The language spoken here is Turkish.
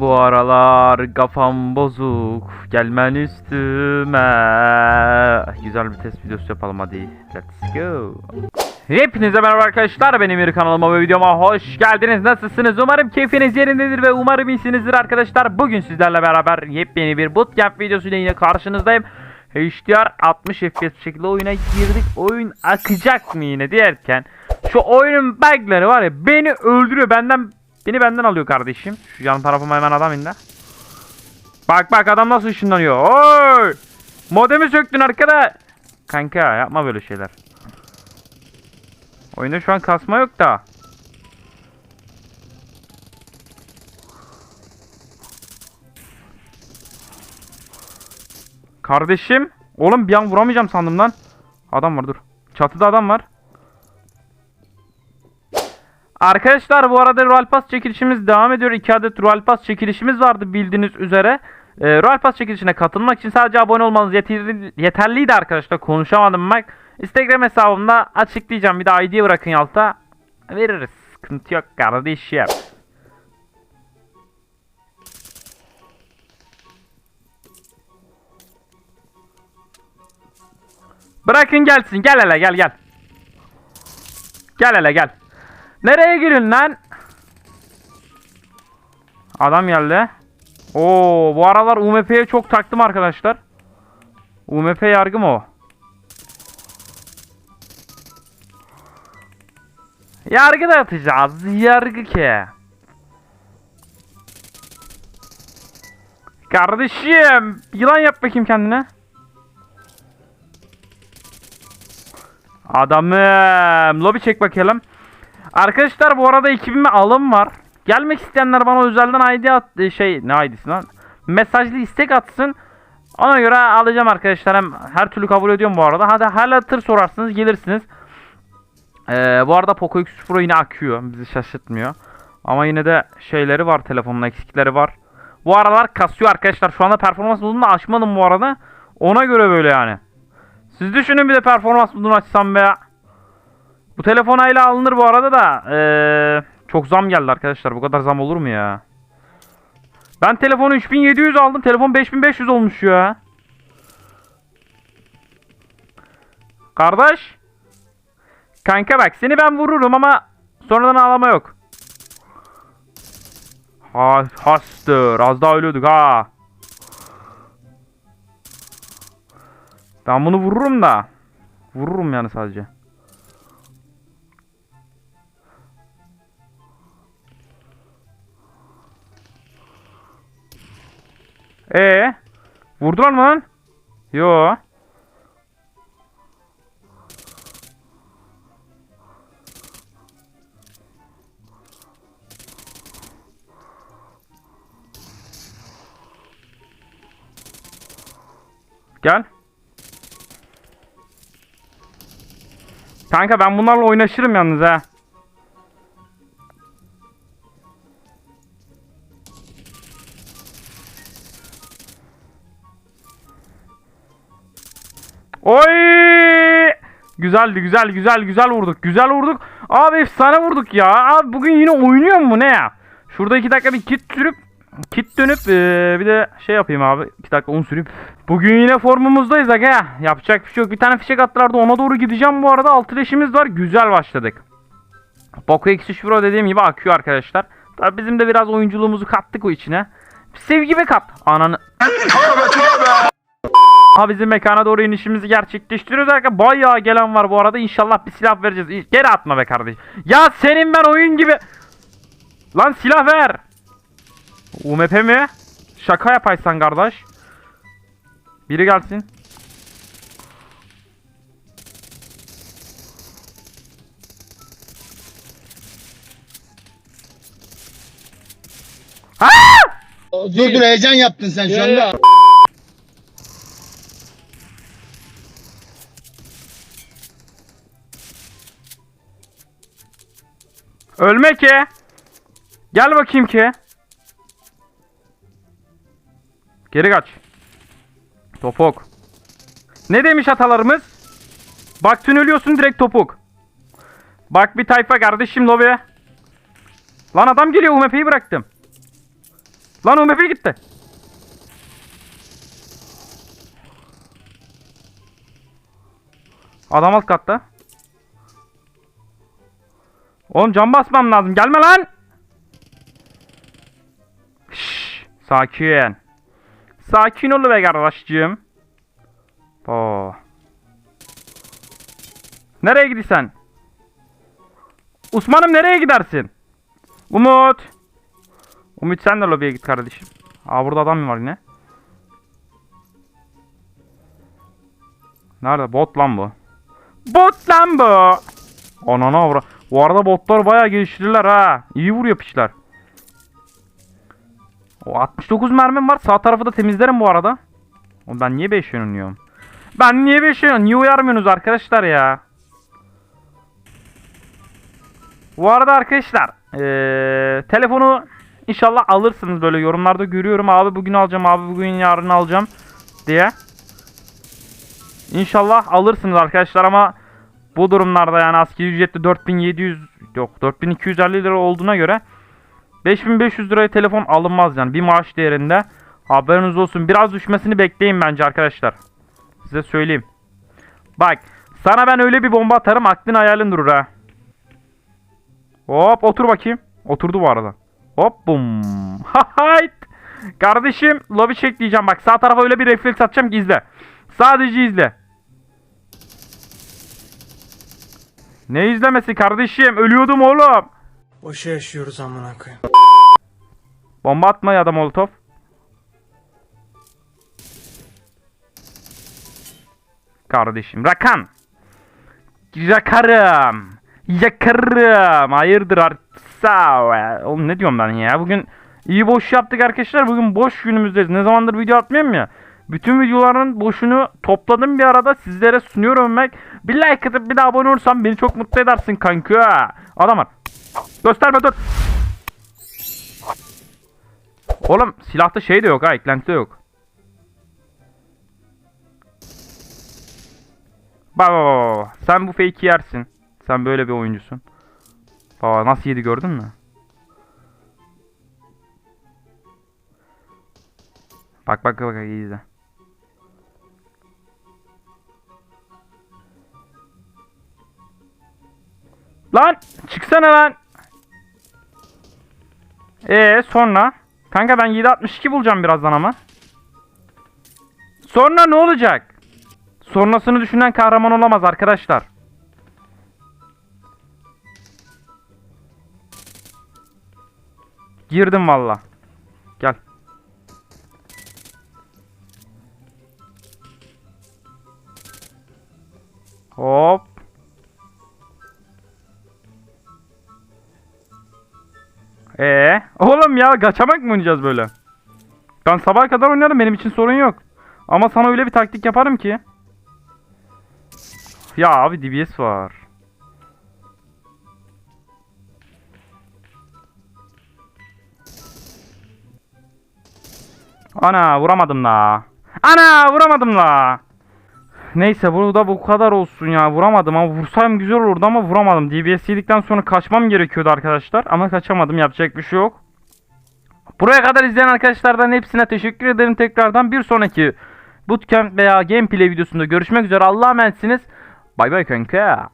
Bu aralar kafam bozuk. Gelmen üstüme. Güzel bir test videosu yapalım hadi. Let's go. Hepinize merhaba arkadaşlar. Benim bir kanalıma ve videoma hoş geldiniz. Nasılsınız? Umarım keyfiniz yerindedir ve umarım iyisinizdir arkadaşlar. Bugün sizlerle beraber yepyeni bir bootcamp videosuyla yine karşınızdayım. HDR 60 FPS şekilde oyuna girdik. Oyun akacak mı yine derken şu oyunun bug'ları var ya beni öldürüyor. Benden beni benden alıyor kardeşim. Şu yan tarafıma hemen adam indi. Bak bak adam nasıl ışınlanıyor. Oy! Modemi söktün arkada. Kanka yapma böyle şeyler. Oyunda şu an kasma yok da. Kardeşim. Oğlum bir an vuramayacağım sandım lan. Adam var dur. Çatıda adam var. Arkadaşlar bu arada Royal Pass çekilişimiz devam ediyor. 2 adet Royal Pass çekilişimiz vardı bildiğiniz üzere. Ee, Royal Pass çekilişine katılmak için sadece abone olmanız yeterli, yeterliydi arkadaşlar. Konuşamadım bak. Instagram hesabımda açıklayacağım. Bir de ID bırakın alta. Veririz. Sıkıntı yok kardeşim. Bırakın gelsin. Gel hele gel gel. Gel hele gel. Nereye giriyorsun lan? Adam geldi. Oo, bu aralar UMP'ye çok taktım arkadaşlar. UMP yargı mı o? Yargı da atacağız. Yargı ki. Kardeşim, yılan yap bakayım kendine. Adamım. Lobi çek bakalım. Arkadaşlar bu arada ekibime alım var. Gelmek isteyenler bana özelden ID at e, şey ne ID'si lan? Mesajlı istek atsın. Ona göre alacağım arkadaşlar. Hem her türlü kabul ediyorum bu arada. Hadi hala tır sorarsınız gelirsiniz. Ee, bu arada Poco X3 Pro yine akıyor. Bizi şaşırtmıyor. Ama yine de şeyleri var telefonun eksikleri var. Bu aralar kasıyor arkadaşlar. Şu anda performans modunu açmadım bu arada. Ona göre böyle yani. Siz düşünün bir de performans modunu açsam be. Bu telefon ile alınır bu arada da. Ee, çok zam geldi arkadaşlar. Bu kadar zam olur mu ya? Ben telefonu 3700 aldım. Telefon 5500 olmuş ya. Kardeş. Kanka bak seni ben vururum ama sonradan ağlama yok. Ha, hastır. Az daha ölüyorduk ha. Ben bunu vururum da. Vururum yani sadece. Ee, vurdular mı lan? Yo. Gel. Kanka ben bunlarla oynaşırım yalnız ha. Güzeldi güzel güzel güzel vurduk. Güzel vurduk. Abi efsane vurduk ya. Abi bugün yine oynuyor mu ne ya? Şurada iki dakika bir kit sürüp kit dönüp eee, bir de şey yapayım abi. iki dakika un sürüp. Bugün yine formumuzdayız aga. Yapacak bir şey yok. Bir tane fişek attılar da ona doğru gideceğim bu arada. Altı leşimiz var. Güzel başladık. Poco X3 Pro dediğim gibi akıyor arkadaşlar. Tabii bizim de biraz oyunculuğumuzu kattık o içine. Sevgi ve kat. Ananı. Ha bizim mekana doğru inişimizi gerçekleştiriyoruz arkadaşlar. Bayağı gelen var bu arada. İnşallah bir silah vereceğiz. Geri atma be kardeş. Ya senin ben oyun gibi. Lan silah ver. UMP mi? Şaka yapaysan kardeş. Biri gelsin. Dur dur heyecan yaptın sen şu anda. Ölme ki. Gel bakayım ki. Geri kaç. Topuk. Ne demiş atalarımız? Baktın ölüyorsun direkt topuk. Bak bir tayfa kardeşim lobi. Lan adam geliyor UMP'yi bıraktım. Lan UMP gitti. Adam alt katta. Oğlum cam basmam lazım. Gelme lan. Şşş, sakin. Sakin ol be kardeşciğim. Oo. Nereye gidiyorsun? Osman'ım nereye gidersin? Umut. Umut sen de lobiye git kardeşim. Aa burada adam mı var yine? Nerede? Bot lan bu. Bot lan bu. Anana avra. Bu arada botlar bayağı geliştirdiler ha. İyi vuruyor piçler. O 69 mermim var. Sağ tarafı da temizlerim bu arada. Oğlum ben niye 5 yönlüyorum? Ben niye 5 yönlüyorum? Niye uyarmıyorsunuz arkadaşlar ya? Bu arada arkadaşlar eee, telefonu inşallah alırsınız böyle yorumlarda görüyorum abi bugün alacağım abi bugün yarın alacağım diye. İnşallah alırsınız arkadaşlar ama bu durumlarda yani askeri ücretli 4700 yok 4250 lira olduğuna göre 5500 liraya telefon alınmaz yani bir maaş değerinde. Haberiniz olsun. Biraz düşmesini bekleyin bence arkadaşlar. Size söyleyeyim. Bak sana ben öyle bir bomba atarım aklın hayalin durur ha. Hop otur bakayım. Oturdu bu arada. Hop bum. Hayt. Kardeşim lobi çek diyeceğim bak sağ tarafa öyle bir refleks atacağım ki izle. Sadece izle. Ne izlemesi kardeşim? Ölüyordum oğlum. Boşa yaşıyoruz amına koyayım. Bomba atma ya da molotof. Kardeşim Rakan. Yakarım. Yakarım. Hayırdır artsa. Oğlum ne diyorum ben ya? Bugün iyi boş yaptık arkadaşlar. Bugün boş günümüzdeyiz. Ne zamandır video atmıyorum ya. Bütün videoların boşunu topladım bir arada sizlere sunuyorum Ömek. Bir like atıp bir de abone olursan beni çok mutlu edersin kanka. Adam var. Gösterme dur. Oğlum silahta şey de yok ha eklenti de yok. Bak. Sen bu fake'i yersin. Sen böyle bir oyuncusun. Baba nasıl yedi gördün mü? Bak bak bak iyi izle. Lan çıksana lan. Ee sonra? Kanka ben 762 bulacağım birazdan ama. Sonra ne olacak? Sonrasını düşünen kahraman olamaz arkadaşlar. Girdim valla. Gel. Hop. Ee, oğlum ya kaçamak mı oynayacağız böyle? Ben sabaha kadar oynarım benim için sorun yok. Ama sana öyle bir taktik yaparım ki. Ya abi DBS var. Ana vuramadım la. Ana vuramadım la. Neyse burada bu kadar olsun ya. Vuramadım ama vursayım güzel olurdu ama vuramadım. DBS yedikten sonra kaçmam gerekiyordu arkadaşlar. Ama kaçamadım. Yapacak bir şey yok. Buraya kadar izleyen arkadaşlardan hepsine teşekkür ederim tekrardan. Bir sonraki bootcamp veya gameplay videosunda görüşmek üzere. Allah'a emanetsiniz. Bay bay kanka.